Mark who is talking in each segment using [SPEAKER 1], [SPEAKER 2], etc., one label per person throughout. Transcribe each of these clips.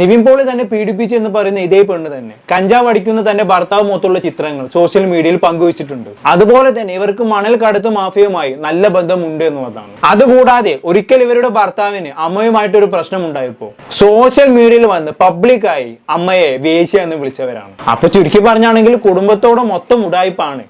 [SPEAKER 1] നിവിൻ പോളി തന്നെ പീഡിപ്പിച്ചു എന്ന് പറയുന്ന ഇതേ പെണ്ണ് തന്നെ. കഞ്ചാവ് അടിക്കുന്ന തന്റെ ഭർത്താവ് മൊത്തമുള്ള ചിത്രങ്ങൾ സോഷ്യൽ മീഡിയയിൽ പങ്കുവച്ചിട്ടുണ്ട്. അതുപോലെ തന്നെ ഇവർക്ക് മണൽ കടത്ത് മാഫിയുമായി നല്ല ബന്ധമുണ്ട് എന്നുള്ളതാണ്. അതുകൂടാതെ ഒരിക്കൽ ഇവരുടെ ഭർത്താവിന് അമ്മയുമായിട്ട് ഒരു പ്രശ്നം ഉണ്ടായപ്പോ സോഷ്യൽ മീഡിയയിൽ വന്ന് പബ്ലിക്കായി അമ്മയെ വേശ്യ എന്ന് വിളിച്ചവരാണ്. അപ്പൊ ചുരുക്കി പറഞ്ഞാണെങ്കിൽ കുടുംബത്തോടെ മൊത്തം ഉടായ്പാണ്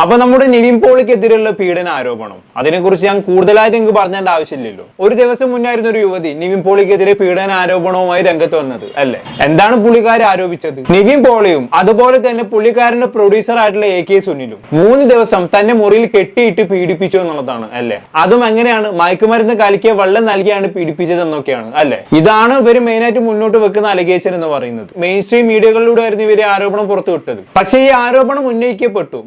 [SPEAKER 1] അപ്പൊ നമ്മുടെ നിവിൻ പോളിക്കെതിരെയുള്ള പീഡന ആരോപണം. അതിനെക്കുറിച്ച് ഞാൻ കൂടുതലായിട്ട് എനിക്ക് പറഞ്ഞേണ്ട ആവശ്യമില്ലല്ലോ. ഒരു ദിവസം മുന്നായിരുന്നു ഒരു യുവതി നിവിൻ പോളിക്കെതിരെ പീഡന ആരോപണവുമായി രംഗത്ത് വന്നത് അല്ലെ? എന്താണ് പുള്ളിക്കാർ ആരോപിച്ചത്? നിവിൻ പോളിയും അതുപോലെ തന്നെ പുള്ളിക്കാരന്റെ പ്രൊഡ്യൂസർ ആയിട്ടുള്ള എ കെ സുനിലും മൂന്ന് ദിവസം തന്നെ മുറിയിൽ കെട്ടിയിട്ട് പീഡിപ്പിച്ചു എന്നുള്ളതാണ് അല്ലെ? അതും എങ്ങനെയാണ്? മയക്കുമരുന്ന് കലക്കിയ വെള്ളം നൽകിയാണ് പീഡിപ്പിച്ചത് എന്നൊക്കെയാണ് അല്ലെ? ഇതാണ് ഇവർ മെയിനായിട്ട് മുന്നോട്ട് വെക്കുന്ന അലഗേഷൻ എന്ന് പറയുന്നത്. മെയിൻ സ്ട്രീം മീഡിയകളിലൂടെ ആയിരുന്നു ഇവരെ ആരോപണം പുറത്തുവിട്ടത്. പക്ഷേ ഈ ആരോപണം ഉന്നയിക്കപ്പെട്ടു.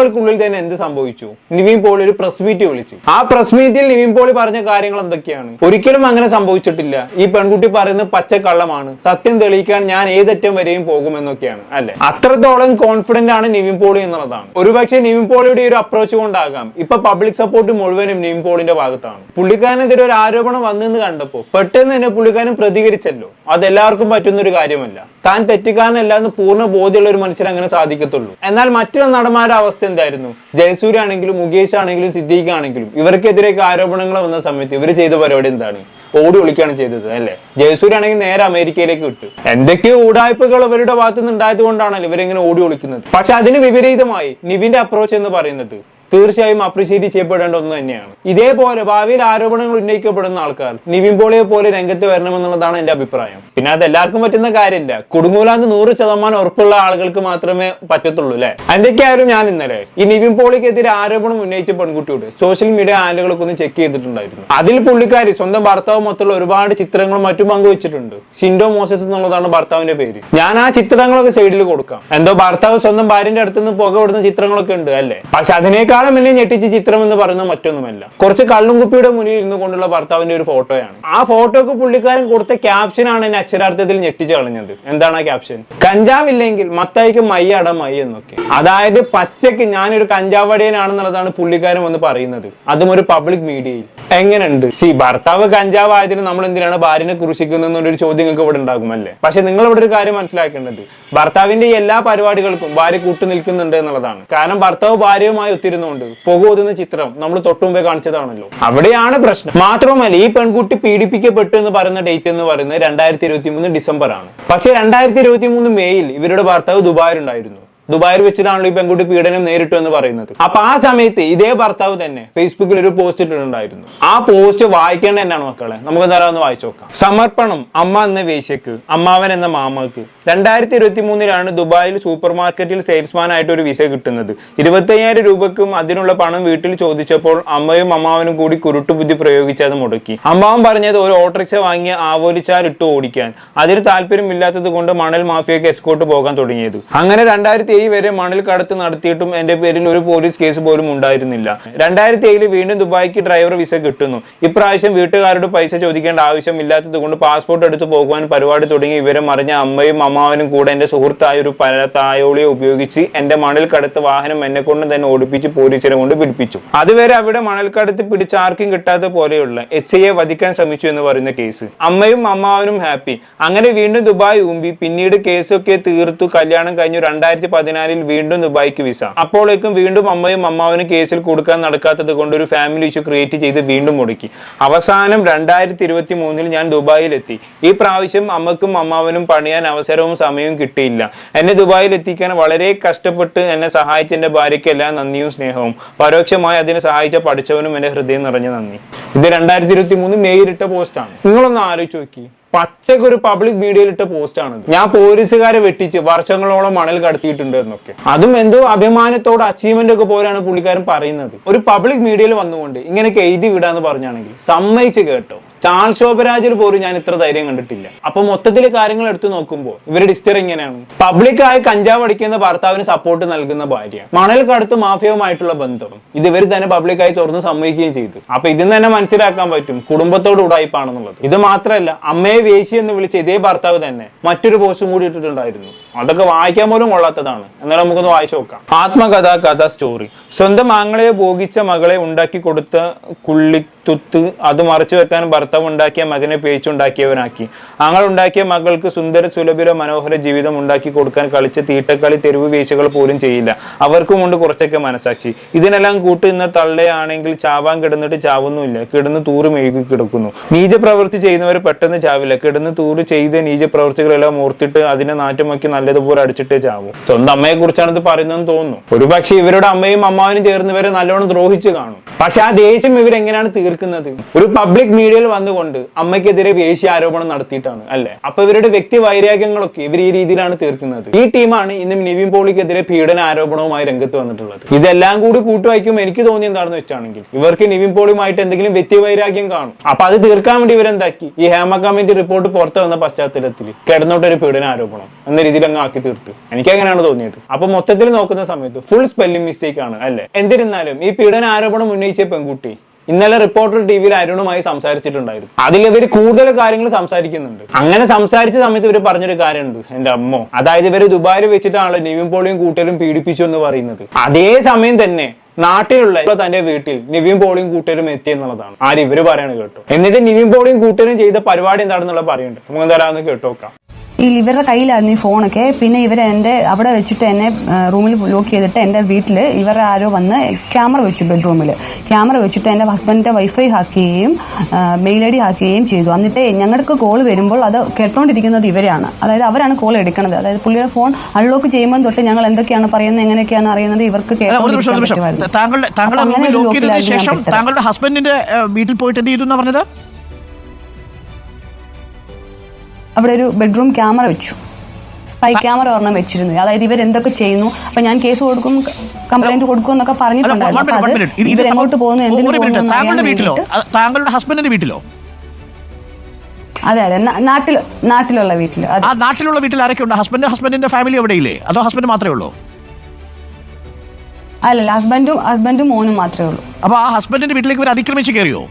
[SPEAKER 1] മണിക്കൂറുകൾക്കുള്ളിൽ തന്നെ എന്ത് സംഭവിച്ചു? നിവിൻ പോൾ ഒരു പ്രസ് മീറ്റ് വിളിച്ചു. ആ പ്രസ് മീറ്റിൽ നിവിൻ പോളി പറഞ്ഞ കാര്യങ്ങൾ എന്തൊക്കെയാണ്? ഒരിക്കലും അങ്ങനെ സംഭവിച്ചിട്ടില്ല. ഈ പെൺകുട്ടി പറയുന്നത് പച്ചക്കള്ളമാണ്. സത്യം തെളിയിക്കാൻ ഞാൻ ഏതറ്റം വരെയും പോകുമെന്നൊക്കെയാണ് അല്ലെ? അത്രത്തോളം കോൺഫിഡന്റ് ആണ് നിവിൻ പോളി എന്നുള്ളതാണ്. ഒരുപക്ഷെ നിവിൻ പോളിയുടെ ഒരു അപ്രോച്ച് കൊണ്ടാകാം. ഇപ്പൊ പബ്ലിക് സപ്പോർട്ട് മുഴുവനും നിവിൻ പോളിന്റെ ഭാഗത്താണ്. പുള്ളിക്കാരനെതിരെ ഒരു ആരോപണം വന്നെന്ന് കണ്ടപ്പോ പെട്ടെന്ന് തന്നെ പുള്ളിക്കാരൻ പ്രതികരിച്ചല്ലോ. അത് എല്ലാവർക്കും പറ്റുന്ന ഒരു കാര്യമല്ല. താൻ തെറ്റുകാരനല്ല എന്ന് പൂർണ ബോധ്യമുള്ള ഒരു മനുഷ്യൻ അങ്ങനെ സാധിക്കത്തുള്ളൂ. എന്നാൽ മറ്റുള്ള നടന്മാരുടെ അവസ്ഥ എന്തായിരുന്നു? ജയസൂര്യ ആണെങ്കിലും മുകേഷ് ആണെങ്കിലും സിദ്ദീഖ് ആണെങ്കിലും ഇവർക്കെതിരെയൊക്കെ ആരോപണങ്ങൾ വന്ന സമയത്ത് ഇവർ ചെയ്ത പരിപാടി എന്താണ്? ഓടി ഒളിക്കുകയാണ് ചെയ്തത് അല്ലേ? ജയസൂര്യ ആണെങ്കിൽ നേരെ അമേരിക്കയിലേക്ക് വിട്ടു. എന്തൊക്കെയോ ഊടായ്പകൾ അവരുടെ ഭാഗത്തുനിന്ന് ഉണ്ടായത് കൊണ്ടാണല്ലോ ഇവരിങ്ങനെ ഓടി ഒളിക്കുന്നത്. പക്ഷെ അതിന് വിപരീതമായി നിവിന്റെ അപ്രോച്ച് എന്ന് പറയുന്നത് തീർച്ചയായും അപ്രീഷിയേറ്റ് ചെയ്യപ്പെടേണ്ട ഒന്ന് തന്നെയാണ്. ഇതേപോലെ ഭാവിയിൽ ആരോപണങ്ങൾ ഉന്നയിക്കപ്പെടുന്ന ആൾക്കാർ നിവിൻ പോളിയെ പോലെ രംഗത്ത് വരണമെന്നുള്ളതാണ് എന്റെ അഭിപ്രായം. പിന്നെ അത് എല്ലാവർക്കും പറ്റുന്ന കാര്യമില്ല. കുടുങ്ങൂലാന്ന് നൂറ് ശതമാനം ഉറപ്പുള്ള ആളുകൾക്ക് മാത്രമേ പറ്റത്തുള്ളൂ അല്ലെ? എന്തൊക്കെയായാലും ഞാൻ ഇന്നലെ ഈ നിവിൻ പോളിക്കെതിരെ ആരോപണം ഉന്നയിച്ച പെൺകുട്ടിയോട് സോഷ്യൽ മീഡിയ ഹാൻഡുകളൊക്കെ ഒന്ന് ചെക്ക് ചെയ്തിട്ടുണ്ടായിരുന്നു. അതിൽ പുള്ളിക്കാരി സ്വന്തം ഭർത്താവ് മൊത്തമുള്ള ഒരുപാട് ചിത്രങ്ങളും മറ്റും പങ്കുവച്ചിട്ടുണ്ട്. സിൻഡോ മോസസ് എന്നുള്ളതാണ് ഭർത്താവിന്റെ പേര്. ഞാൻ ആ ചിത്രങ്ങളൊക്കെ സൈഡിൽ കൊടുക്കാം. എന്തോ ഭർത്താവ് സ്വന്തം ഭാര്യന്റെ അടുത്തുനിന്ന് പുക വിടുന്ന ചിത്രങ്ങളൊക്കെ ഉണ്ട് അല്ലേ? പക്ഷെ അതിനേക്കാളും എന്നെ ഞെട്ടിച്ച ചിത്രം എന്ന് പറയുന്നത് മറ്റൊന്നുമല്ല. കുറച്ച് കള്ളും കുപ്പിയുടെ മുന്നിൽ ഇരുന്നു കൊണ്ടുള്ള ഭർത്താവിന്റെ ഒരു ഫോട്ടോയാണ്. ആ ഫോട്ടോക്ക് പുള്ളിക്കാരൻ കൊടുത്ത ക്യാപ്ഷനാണ് എന്നെ അക്ഷരാർത്ഥത്തിൽ ഞെട്ടിച്ച് കളഞ്ഞത്. എന്താണ് ആ ക്യാപ്ഷൻ കഞ്ചാവില്ലെങ്കിൽ മത്തായിക്ക് മയ്യാട മൈ എന്നൊക്കെ. അതായത് പച്ചക്ക് ഞാനൊരു കഞ്ചാവടിയനാണെന്നുള്ളതാണ് പുള്ളിക്കാരൻ വന്ന് പറയുന്നത്. അതും ഒരു പബ്ലിക് മീഡിയയിൽ എങ്ങനെയുണ്ട്? സി ഭർത്താവ് കഞ്ചാവ് ആയതിന് നമ്മൾ എന്തിനാണ് ഭാര്യനെ കുറിശിക്കുന്നതെന്നൊരു ചോദ്യം നിങ്ങൾക്ക് ഇവിടെ ഉണ്ടാകുമല്ലേ പക്ഷെ നിങ്ങൾ ഇവിടെ ഒരു കാര്യം മനസ്സിലാക്കേണ്ടത്. ഭർത്താവിന്റെ എല്ലാ പരിപാടികൾക്കും ഭാര്യ കൂട്ടു നിൽക്കുന്നുണ്ട് എന്നുള്ളതാണ്. കാരണം ഭർത്താവ് ഭാര്യയുമായി ഒത്തിരുന്നുകൊണ്ട് പുക ഒതുന്ന ചിത്രം നമ്മൾ തൊട്ടുമുമ്പേ കാണിച്ചതാണല്ലോ. അവിടെയാണ് പ്രശ്നം. മാത്രമല്ല ഈ പെൺകുട്ടി പീഡിപ്പിക്കപ്പെട്ടു എന്ന് പറയുന്ന ഡേറ്റ് എന്ന് പറയുന്നത് രണ്ടായിരത്തി ഇരുപത്തി മൂന്ന് ഡിസംബർ ആണ് പക്ഷേ രണ്ടായിരത്തി ഇരുപത്തി മൂന്ന് മെയ്യിൽ ഇവരുടെ ഭർത്താവ് ദുബായിലുണ്ടായിരുന്നു. ദുബായിൽ വെച്ചിട്ടാണല്ലോ ഈ പെൺകുട്ടി പീഡനം നേരിട്ടു എന്ന് പറയുന്നത്. അപ്പൊ ആ സമയത്ത് ഇതേ ഭർത്താവ് തന്നെ ഫേസ്ബുക്കിൽ ഒരു പോസ്റ്റ് ഇട്ടിട്ടുണ്ടായിരുന്നു. ആ പോസ്റ്റ് വായിക്കേണ്ട എന്നാണ് മക്കളെ. നമുക്ക് എന്തായാലും ഒന്ന് വായിച്ചു നോക്കാം. സമർപ്പണം അമ്മ എന്ന വേശ്യക്ക് അമ്മാവൻ എന്ന മാമക്ക് രണ്ടായിരത്തി ഇരുപത്തി മൂന്നിലാണ് ദുബായിൽ സൂപ്പർ മാർക്കറ്റിൽ സെയിൽസ്മാൻ ആയിട്ട് ഒരു വിസ കിട്ടുന്നത്. ഇരുപത്തയ്യായിരം രൂപക്കും അതിനുള്ള പണം വീട്ടിൽ ചോദിച്ചപ്പോൾ അമ്മയും അമ്മാവനും കൂടി കുരുട്ടുബുദ്ധി പ്രയോഗിച്ച് അത് മുടക്കി. അമ്മാവൻ പറഞ്ഞത് ഒരു ഓട്ടോറിക്ഷ വാങ്ങി ആവോലിച്ചാൽ ഇട്ട് ഓടിക്കാൻ. അതിന് താല്പര്യമില്ലാത്തത് കൊണ്ട് മണൽ മാഫിയക്ക് എസ്കോട്ട് പോകാൻ തുടങ്ങിയത്. അങ്ങനെ രണ്ടായിരത്തി ഏഴ് വരെ മണൽ കടത്ത് നടത്തിയിട്ടും എന്റെ പേരിൽ ഒരു പോലീസ് കേസ് പോലും ഉണ്ടായിരുന്നില്ല. രണ്ടായിരത്തി ഏഴിൽ വീണ്ടും ദുബായിക്ക് ഡ്രൈവർ വിസ കിട്ടുന്നു. ഇപ്രാവശ്യം വീട്ടുകാരോട് പൈസ ചോദിക്കേണ്ട ആവശ്യമില്ലാത്തത് കൊണ്ട് പാസ്പോർട്ട് എടുത്ത് പോകുവാൻ പരിപാടി തുടങ്ങി ഇവരെ മറിഞ്ഞ അമ്മയും അമ്മാവനും കൂടെ എന്റെ സുഹൃത്തായ ഒരു പല തായോളിയെ ഉപയോഗിച്ച് എന്റെ മണൽ കടത്ത് വാഹനം എന്നെ കൊണ്ട് തന്നെ ഓടിപ്പിച്ച് പോലീസിനെ കൊണ്ട് പിടിപ്പിച്ചു. അതുവരെ അവിടെ മണൽ കടത്ത് പിടിച്ച് ആർക്കും കിട്ടാത്ത പോലെയുള്ള എസ് ഐയെ വധിക്കാൻ ശ്രമിച്ചു എന്ന് പറയുന്ന കേസ്. അമ്മയും അമ്മാവനും ഹാപ്പി. അങ്ങനെ വീണ്ടും ദുബായ് ഊമ്പി. പിന്നീട് കേസൊക്കെ തീർത്തു. കല്യാണം കഴിഞ്ഞു. രണ്ടായിരത്തി പതിനാലിൽ വീണ്ടും ദുബായിക്ക് വിസ. അപ്പോഴേക്കും വീണ്ടും അമ്മയും അമ്മാവനും കേസിൽ കൊടുക്കാൻ നടക്കാത്തത് കൊണ്ട് ഒരു ഫാമിലി ഇഷ്യൂ ക്രിയേറ്റ് ചെയ്ത് വീണ്ടും മുടക്കി. അവസാനം രണ്ടായിരത്തി ഇരുപത്തി മൂന്നിൽ ഞാൻ ദുബായിലെത്തി. ഈ പ്രാവശ്യം അമ്മക്കും അമ്മാവനും പണിയാൻ അവസരവും സമയവും കിട്ടിയില്ല. എന്നെ ദുബായിൽ എത്തിക്കാൻ വളരെ കഷ്ടപ്പെട്ട് എന്നെ സഹായിച്ച എന്റെ ഭാര്യയ്ക്ക് എല്ലാ നന്ദിയും സ്നേഹവും. പരോക്ഷമായി അതിനെ സഹായിച്ച പഠിച്ചവനും എന്റെ ഹൃദയം നിറഞ്ഞ നന്ദി. ഇത് രണ്ടായിരത്തി ഇരുപത്തി മൂന്ന് മെയ്യിലിട്ട പോസ്റ്റാണ് നിങ്ങളൊന്ന് ആലോചിച്ച് നോക്കി. പച്ചക്ക് ഒരു പബ്ലിക് മീഡിയയിലിട്ട പോസ്റ്റ് ആണ് ഞാൻ പോലീസുകാരെ വെട്ടിച്ച് വർഷങ്ങളോളം മണൽ കടത്തിയിട്ടുണ്ട് എന്നൊക്കെ. അതും എന്തോ അഭിമാനത്തോട് അച്ചീവ്മെന്റ് ഒക്കെ പോലെയാണ് പുള്ളിക്കാരൻ പറയുന്നത്. ഒരു പബ്ലിക് മീഡിയയിൽ വന്നുകൊണ്ട് ഇങ്ങനെ എഴുതി വിടാന്ന് പറഞ്ഞാണെങ്കിൽ സമ്മതിച്ച് കേട്ടോ. ചാൾ ശോഭരാജിൽ പോലും ഞാൻ ഇത്ര ധൈര്യം കണ്ടിട്ടില്ല. അപ്പൊ മൊത്തത്തിൽ കാര്യങ്ങൾ എടുത്തു നോക്കുമ്പോൾ ഇവരുടെ ഹിസ്റ്ററി എങ്ങനെയാണ്? പബ്ലിക്കായി കഞ്ചാവ് അടിക്കുന്ന ഭർത്താവിന് സപ്പോർട്ട് നൽകുന്ന ഭാര്യ. മണൽ കടത്ത് മാഫിയവുമായിട്ടുള്ള ബന്ധം. ഇത് ഇവർ തന്നെ പബ്ലിക്കായി തുറന്ന് സമ്മതിക്കുകയും ചെയ്തു. അപ്പൊ ഇതിൽ തന്നെ മനസ്സിലാക്കാൻ പറ്റും കുടുംബത്തോട് ഉടായ്പാണെന്നുള്ളത്. ഇത് മാത്രമല്ല അമ്മയെ വേശി എന്ന് വിളിച്ച ഇതേ ഭർത്താവ് തന്നെ മറ്റൊരു പോസ്റ്റും കൂടി ഇട്ടിട്ടുണ്ടായിരുന്നു. അതൊക്കെ വായിക്കാൻ പോലും കൊള്ളാത്തതാണ്. എന്നാലും നമുക്കൊന്ന് വായിച്ചു നോക്കാം. ആത്മകഥ കഥ സ്റ്റോറി സ്വന്തം ആങ്ങളെ ഭോഗിച്ച മകളെ ഉണ്ടാക്കി കൊടുത്ത കുള്ളി തുത്ത് അത് മറച്ചു വെക്കാൻ ഭർത്താവ് ഉണ്ടാക്കിയ മകനെ പേച്ചുണ്ടാക്കിയവനാക്കി അങ്ങൾ ഉണ്ടാക്കിയ മകൾക്ക് സുന്ദര സുലഭിര മനോഹര ജീവിതം ഉണ്ടാക്കി കൊടുക്കാൻ കളിച്ച തീട്ടക്കളി തെരുവ് വീഴ്ചകൾ പോലും ചെയ്യില്ല. അവർക്കുമുണ്ട് കുറച്ചൊക്കെ മനസാക്ഷി. ഇതിനെല്ലാം കൂട്ടുന്ന തള്ളയാണെങ്കിൽ ചാവാൻ കിടന്നിട്ട് ചാവുന്നുമില്ല. കിടന്ന് തൂറ് മെഴുകി കിടക്കുന്നു. നീചപ്രവൃത്തി ചെയ്യുന്നവർ പെട്ടെന്ന് ചാവില്ല. കിടന്ന് തൂറ് ചെയ്ത നീചപ്രവൃത്തികളെല്ലാം ഓർത്തിട്ട് അതിനെ നാറ്റുമാക്കി നല്ലതുപോലെ അടിച്ചിട്ടേ ചാവും. സ്വന്തം അമ്മയെ കുറിച്ചാണ് ഇത് പറയുന്നതെന്ന് തോന്നുന്നു. ഒരുപക്ഷെ ഇവരുടെ അമ്മയും അമ്മാവനും ചേർന്ന് ഇവരെ നല്ലോണം ദ്രോഹിച്ചു കാണും. പക്ഷെ ആ ദേഷ്യം ഇവരെങ്ങനെയാണ് തീർക്കുന്നത് ഒരു പബ്ലിക് മീഡിയയിൽ വന്നുകൊണ്ട് അമ്മയ്ക്കെതിരെ വേശ്യ ആരോപണം നടത്തിയിട്ടാണ് അല്ലെ? അപ്പൊ ഇവരുടെ വ്യക്തി വൈരാഗ്യങ്ങളൊക്കെ ഇവർ ഈ രീതിയിലാണ് തീർക്കുന്നത്. ഈ ടീമാണ് ഇന്നും നിവിൻ പോളിക്കെതിരെ പീഡന ആരോപണവുമായി രംഗത്ത് വന്നിട്ടുള്ളത്. ഇതെല്ലാം കൂടി കൂട്ടുവായിക്കും എനിക്ക് തോന്നി എന്താണെന്ന് വെച്ചാണെങ്കിൽ ഇവർക്ക് നിവിൻ പോളിയുമായിട്ട് എന്തെങ്കിലും വ്യക്തി വൈരാഗ്യം കാണും. അപ്പൊ അത് തീർക്കാൻ വേണ്ടി ഇവരെന്താക്കി? ഈ ഹേമ കമ്മിറ്റി റിപ്പോർട്ട് പുറത്തു വന്ന പശ്ചാത്തലത്തിൽ കിടന്നോട്ടൊരു പീഡന ആരോപണം എന്ന രീതിയിൽ അങ്ങ് ആക്കി തീർത്തു. എനിക്ക് അങ്ങനെയാണ് തോന്നിയത്. അപ്പൊ മൊത്തത്തിൽ നോക്കുന്ന സമയത്ത് ഫുൾ സ്പെല്ലിംഗ് മിസ്റ്റേക്ക് ആണ് അല്ലെ? എന്നിരുന്നാലും ഈ പീഡന ആരോപണം ഉന്നയിച്ച പെൺകുട്ടി ഇന്നലെ റിപ്പോർട്ടർ ടി വിയിൽ അരുണുമായി സംസാരിച്ചിട്ടുണ്ടായിരുന്നു. അതിൽ ഇവർ കൂടുതൽ കാര്യങ്ങൾ സംസാരിക്കുന്നുണ്ട്. അങ്ങനെ സംസാരിച്ച സമയത്ത് ഇവർ പറഞ്ഞൊരു കാര്യമുണ്ട്. എന്റെ അമ്മോ അതായത് ഇവർ ദുബായിൽ വെച്ചിട്ടാണല്ലോ നിവിൻ പോളിയും കൂട്ടരും പീഡിപ്പിച്ചു എന്ന് പറയുന്നത്. അതേ സമയം തന്നെ നാട്ടിലുള്ള തന്റെ വീട്ടിൽ നിവിൻ പോളിയും കൂട്ടരും എത്തി എന്നുള്ളതാണ്. ആര് ഇവർ പറയാണ് കേട്ടോ. എന്നിട്ട് നിവിൻ പോളിയും കൂട്ടരും ചെയ്ത പരിപാടി എന്താണെന്നുള്ള പറയുന്നുണ്ട്. നമുക്ക് എന്തായാലും കേട്ടോ നോക്കാം
[SPEAKER 2] ഈ ഇവരുടെ കയ്യിലായിരുന്നു ഈ ഫോണൊക്കെ. പിന്നെ ഇവർ എന്റെ അവിടെ വെച്ചിട്ട് എന്നെ റൂമിൽ ലോക്ക് ചെയ്തിട്ട് എന്റെ വീട്ടിൽ ഇവരുടെ ആരോ വന്ന് ക്യാമറ വെച്ചു ബെഡ്റൂമിൽ ക്യാമറ വെച്ചിട്ട് എന്റെ ഹസ്ബൻഡിന്റെ വൈഫൈ ഹാക്ക് ചെയ്യുകയും മെയിൽ ഐ ഡി ഹാക്ക് ചെയ്യുകയും ചെയ്തു. എന്നിട്ട് ഞങ്ങൾക്ക് കോൾ വരുമ്പോൾ അത് കേട്ടോണ്ടിരിക്കുന്നത് ഇവരാണ്. അതായത് അവരാണ് കോൾ എടുക്കുന്നത് അതായത് പുള്ളിയുടെ ഫോൺ അൺലോക്ക് ചെയ്യുമ്പോൾ തൊട്ട് ഞങ്ങൾ എന്തൊക്കെയാണ് പറയുന്നത് എങ്ങനെയൊക്കെയാണ് അറിയുന്നത് ഇവർക്ക്.
[SPEAKER 3] താങ്കളുടെ ഹസ്ബൻഡിന്റെ വീട്ടിൽ പോയിട്ട് എന്ത് ചെയ്തു പറഞ്ഞത്?
[SPEAKER 2] അവിടെ ഒരു ബെഡ്റൂം ക്യാമറ വെച്ചു സ്പൈ ക്യാമറ ഒരെണ്ണം വെച്ചിരുന്നു. അതായത് ഇവർ എന്തൊക്കെ ചെയ്യുന്നു? അപ്പൊ ഞാൻ കേസ് കൊടുക്കും കംപ്ലൈന്റ് കൊടുക്കും എന്നൊക്കെ പറഞ്ഞിട്ടുണ്ടായിരുന്നു.
[SPEAKER 3] ഇത്
[SPEAKER 2] ഇവരെങ്ങോട്ട് പോകുന്നു? എന്തിനു പോകുന്നു
[SPEAKER 3] താങ്കളുടെ വീട്ടിലോ? ഹസ്ബൻഡിന്റെ വീട്ടിലോ?
[SPEAKER 2] അതെ അതെ. നാട്ടിൽ നാട്ടിലുള്ള വീട്ടിൽ അതെ.
[SPEAKER 3] ആ നാട്ടിലുള്ള വീട്ടിൽ ആരൊക്കെ ഉണ്ട്? ഹസ്ബൻഡ് ഹസ്ബൻഡിന്റെ ഫാമിലി എവിടെയില്ലേ? അതോ ഹസ്ബൻഡ് മാത്രമേ ഉള്ളൂ?
[SPEAKER 2] അല്ലല്ല ഹസ്ബൻഡും ഹസ്ബൻഡും മോനും മാത്രമേ ഉള്ളൂ.
[SPEAKER 3] അപ്പൊ ആ ഹസ്ബൻഡിന്റെ വീട്ടിലേക്ക് ഇവർ അതിക്രമിച്ച് കയറിയോ?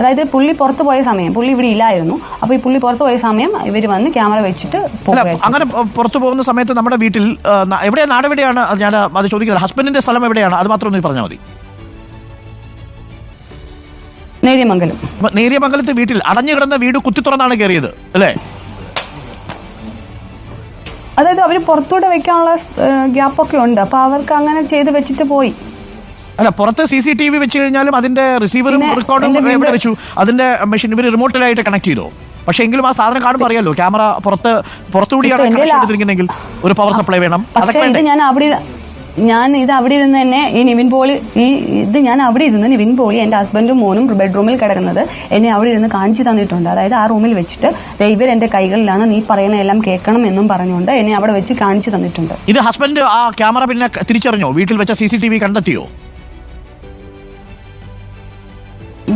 [SPEAKER 2] അതായത് പുള്ളി പുറത്തു പോയ സമയം പുള്ളി ഇവിടെ ഇല്ലായിരുന്നു. അപ്പൊ ഈ പുള്ളി പുറത്തു പോയ സമയം ഇവർ വന്ന് ക്യാമറ വെച്ചിട്ട്
[SPEAKER 3] അങ്ങനെ പുറത്തു പോകുന്ന സമയത്ത് നമ്മുടെ വീട്ടിൽ എവിടെ ന- നാട് എവിടെയാണ്? അത് ഞാൻ അത് ചോദിക്കുന്നത്. ഹസ്ബൻഡിന്റെ സ്ഥലം എവിടെയാണ്? അത് മാത്രം ഒന്ന് പറഞ്ഞാൽ മതി.
[SPEAKER 2] നേര്യമംഗലം.
[SPEAKER 3] നേരിയമംഗലത്തെ വീട്ടിൽ അടഞ്ഞു കിടന്ന വീട് കുത്തി തുറന്നാണ് കയറിയത് അല്ലേ?
[SPEAKER 2] അതായത് അവർ പുറത്തൂടെ വെക്കാനുള്ള ഗ്യാപ്പൊക്കെ ഉണ്ട്. അപ്പൊ അവർക്ക് അങ്ങനെ ചെയ്ത് വെച്ചിട്ട് പോയി.
[SPEAKER 3] അല്ല പുറത്ത് സി സി ടി വി വെച്ച് കഴിഞ്ഞാലും അതിന്റെ റിസീവറും റെക്കോർഡും എവിടെ വെച്ചു? അതിന്റെ മെഷീൻ ഇവർ റിമോട്ടിലായിട്ട് കണക്ട് ചെയ്തോ? പക്ഷേ എങ്കിലും ആ സാധനം കാണുമ്പോൾ അറിയാലോ ക്യാമറ പുറത്ത് പുറത്തുകൂടിയാണ് കണക്ഷൻ എടുത്തിരിക്കുന്നെങ്കിൽ ഒരു പവർ സപ്ലൈ വേണം.
[SPEAKER 2] പക്ഷേ ഇത് ഞാൻ അവിടെ ഞാൻ ഇത് അവിടെ ഇരുന്ന് തന്നെ ഈ നിവിൻ പോളി ഈ ഇത് ഞാൻ അവിടെ ഇരുന്ന് നിവിൻ പോളി എന്റെ ഹസ്ബൻഡും മോനും ബെഡ്റൂമിൽ കിടക്കുന്നത് എന്നെ അവിടെ ഇരുന്ന് കാണിച്ചു തന്നിട്ടുണ്ട്. അതായത് ആ റൂമിൽ വെച്ചിട്ട് ഇവർ എന്റെ കൈകളിലാണ് നീ പറയുന്ന എല്ലാം കേൾക്കണം എന്നും പറഞ്ഞുകൊണ്ട് എന്നെ അവിടെ വെച്ച് കാണിച്ചു തന്നിട്ടുണ്ട്.
[SPEAKER 3] ഇത് ഹസ്ബൻഡ് ആ ക്യാമറ പിന്നെ തിരിച്ചറിഞ്ഞോ? വീട്ടിൽ വെച്ച സി സി ടി വി കണ്ടെത്തിയോ?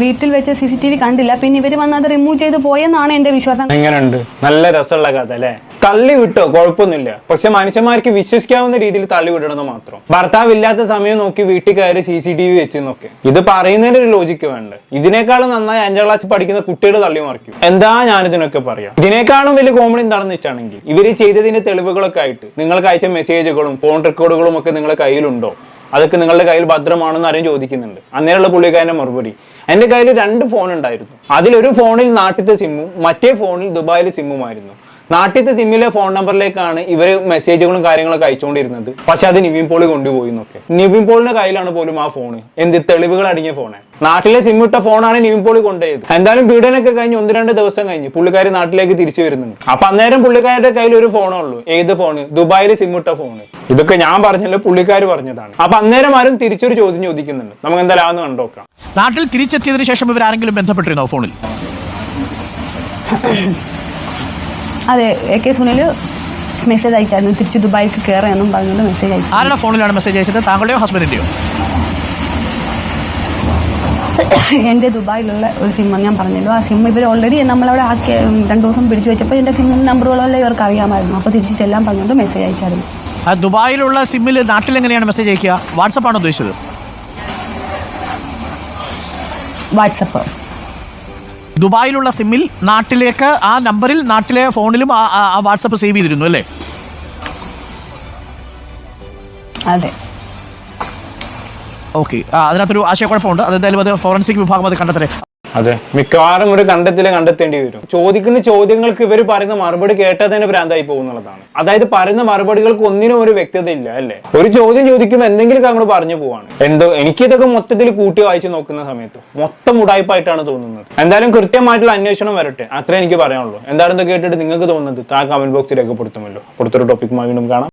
[SPEAKER 2] വീട്ടിൽ വെച്ച് സി സി ടി വി കണ്ടില്ല. പിന്നെ ഇവർ വന്ന് അത് റിമൂവ് ചെയ്ത് പോയെന്നാണ് എന്റെ വിശ്വാസം.
[SPEAKER 1] എങ്ങനെയുണ്ട് നല്ല രസമുള്ള കഥ അല്ലേ? തള്ളി വിട്ടോ? കുഴപ്പമൊന്നുമില്ല. പക്ഷെ മനുഷ്യന്മാർക്ക് വിശ്വസിക്കാവുന്ന രീതിയിൽ തള്ളി വിടണമെന്ന് മാത്രം. ഭർത്താവ് ഇല്ലാത്ത സമയം നോക്കി വീട്ടിൽ കയറി സി സി ടി വി വെച്ചെന്നൊക്കെ. ഇത് പറയുന്നതിന് ഒരു ലോജിക്ക് വേണ്ട? ഇതിനേക്കാളും നന്നായി അഞ്ചാം ക്ലാസ് പഠിക്കുന്ന കുട്ടികൾ തള്ളി മറിക്കും. എന്താ ഞാനിതിനൊക്കെ പറയാം? ഇതിനേക്കാളും വലിയ കോമഡി എന്താണെന്ന് വെച്ചാണെങ്കിൽ ഇവർ ചെയ്തതിന്റെ തെളിവുകളൊക്കെ ആയിട്ട് നിങ്ങൾക്ക് അയച്ച മെസ്സേജുകളും ഫോൺ റെക്കോർഡുകളും ഒക്കെ നിങ്ങളുടെ കയ്യിലുണ്ടോ? അതൊക്കെ നിങ്ങളുടെ കയ്യിൽ ഭദ്രമാണെന്ന് ആരും ചോദിക്കുന്നുണ്ട്. അന്നേരമുള്ള പുള്ളിക്കാരന്റെ മറുപടി. എന്റെ കയ്യിൽ രണ്ട് ഫോൺ ഉണ്ടായിരുന്നു. അതിലൊരു ഫോണിൽ നാട്ടിലത്തെ സിമ്മും മറ്റേ ഫോണിൽ ദുബായിലെ സിമ്മുമായിരുന്നു നാട്ടിലത്തെ സിമ്മിലെ ഫോൺ നമ്പറിലേക്കാണ് ഇവർ മെസ്സേജുകളും കാര്യങ്ങളൊക്കെ അയച്ചുകൊണ്ടിരുന്നത്. പക്ഷെ അത് നിവിൻ പോളി കൊണ്ടുപോയി എന്നൊക്കെ. നിവിൻ പോളിന്റെ കയ്യിലാണ് പോലും ആ ഫോൺ എന്ത് തെളിവുകൾ അടങ്ങിയ ഫോണ് നാട്ടിലെ സിം ഇട്ട ഫോണാണ് നിവിൻ പോളി കൊണ്ടുപോയത്. എന്തായാലും പീഡനൊക്കെ കഴിഞ്ഞ് ഒന്ന് രണ്ട് ദിവസം കഴിഞ്ഞ് പുള്ളിക്കാരി നാട്ടിലേക്ക് തിരിച്ചു വരുന്നുണ്ട്. അപ്പൊ അന്നേരം പുള്ളിക്കാരുടെ കയ്യിൽ ഒരു ഫോണേ ഉള്ളൂ. ഏത് ഫോണ് ദുബായിൽ സിം ഇട്ട ഫോണ് ഇതൊക്കെ ഞാൻ പറഞ്ഞല്ലോ പുള്ളിക്കാർ പറഞ്ഞതാണ്. അപ്പൊ അന്നേരം ആരും തിരിച്ചൊരു ചോദ്യം ചോദിക്കുന്നുണ്ട്. നമുക്ക് എന്തായാലും അതൊന്ന് കണ്ടോക്കാം
[SPEAKER 3] നാട്ടിൽ തിരിച്ചെത്തിയതിനു ശേഷം ഇവർ ആരെങ്കിലും ബന്ധപ്പെട്ടിരുന്നോ ഫോണിൽ
[SPEAKER 2] അതെ എ കെ സുനിൽ മെസ്സേജ് അയച്ചായിരുന്നു. തിരിച്ച് ദുബായിക്ക് കയറാം എന്നും പറഞ്ഞുകൊണ്ട് മെസ്സേജ് അയച്ചു.
[SPEAKER 3] ആരുടെ ഫോണിലാണ് മെസ്സേജ് അയച്ചത്? താങ്കളുടെയോ ഹസ്ബൻഡിന്റെയോ
[SPEAKER 2] എന്റെ ദുബായിലുള്ള ഒരു സിം ഞാൻ പറഞ്ഞല്ലോ. ആ സിം ഇവർ ഓൾറെഡി നമ്മളവിടെ ആക്കി രണ്ടു ദിവസം പിടിച്ചു വെച്ചപ്പോൾ എന്റെ സിം നമ്പറുകളെല്ലാം ഇവർക്ക് അറിയാമായിരുന്നു. അപ്പോൾ തിരിച്ച് ചെല്ലാൻ പറഞ്ഞുകൊണ്ട് മെസ്സേജ് അയച്ചായിരുന്നു.
[SPEAKER 3] ആ ദുബായിലുള്ള സിമ്മിൽ നാട്ടിൽ എങ്ങനെയാണ് മെസ്സേജ് അയക്കുക? വാട്സപ്പാണോ ഉദ്ദേശിച്ചത്?
[SPEAKER 2] വാട്സപ്പ്
[SPEAKER 3] ദുബായിലുള്ള സിമ്മിൽ നാട്ടിലേക്ക് ആ നമ്പറിൽ നാട്ടിലെ ഫോണിലും ആ- വാട്സപ്പ് സേവ് ചെയ്തിരുന്നു അല്ലേ?
[SPEAKER 2] അതെ.
[SPEAKER 3] ഓക്കെ. അതിനകത്തൊരു ആശയക്കുഴപ്പമുണ്ട്. അതെന്തായാലും അത് ഫോറൻസിക് വിഭാഗം അത് കണ്ടെത്തരെ
[SPEAKER 1] അതെ. മിക്കവാറും ഒരു കണ്ടെത്തിൽ കണ്ടെത്തേണ്ടി വരും. ചോദിക്കുന്ന ചോദ്യങ്ങൾക്ക് ഇവർ പറയുന്ന മറുപടി കേട്ടാൽ തന്നെ ഭ്രാന്തായി പോകുന്നുള്ളതാണ് അതായത് പറയുന്ന മറുപടികൾക്ക് ഒന്നിനും ഒരു വ്യക്തത ഇല്ല അല്ലേ? ഒരു ചോദ്യം ചോദിക്കുമ്പോൾ എന്തെങ്കിലും അങ്ങോട്ട് പറഞ്ഞു പോവാണ്. എന്തോ എനിക്കിതൊക്കെ മൊത്തത്തിൽ കൂട്ടി വായിച്ചു നോക്കുന്ന സമയത്ത് മൊത്തം ഉടായ്പായിട്ടാണ് തോന്നുന്നത്. എന്തായാലും കൃത്യമായിട്ടുള്ള അന്വേഷണം വരട്ടെ. അത്രേ എനിക്ക് പറയാനുള്ളൂ. എന്തായാലും കേട്ടിട്ട് നിങ്ങൾക്ക് തോന്നുന്നത്? താ കമന്റ് ബോക്സിൽ രേഖപ്പെടുത്തുമല്ലോ. അടുത്തൊരു ടോപ്പിക്കുമായി വീണ്ടും കാണാം.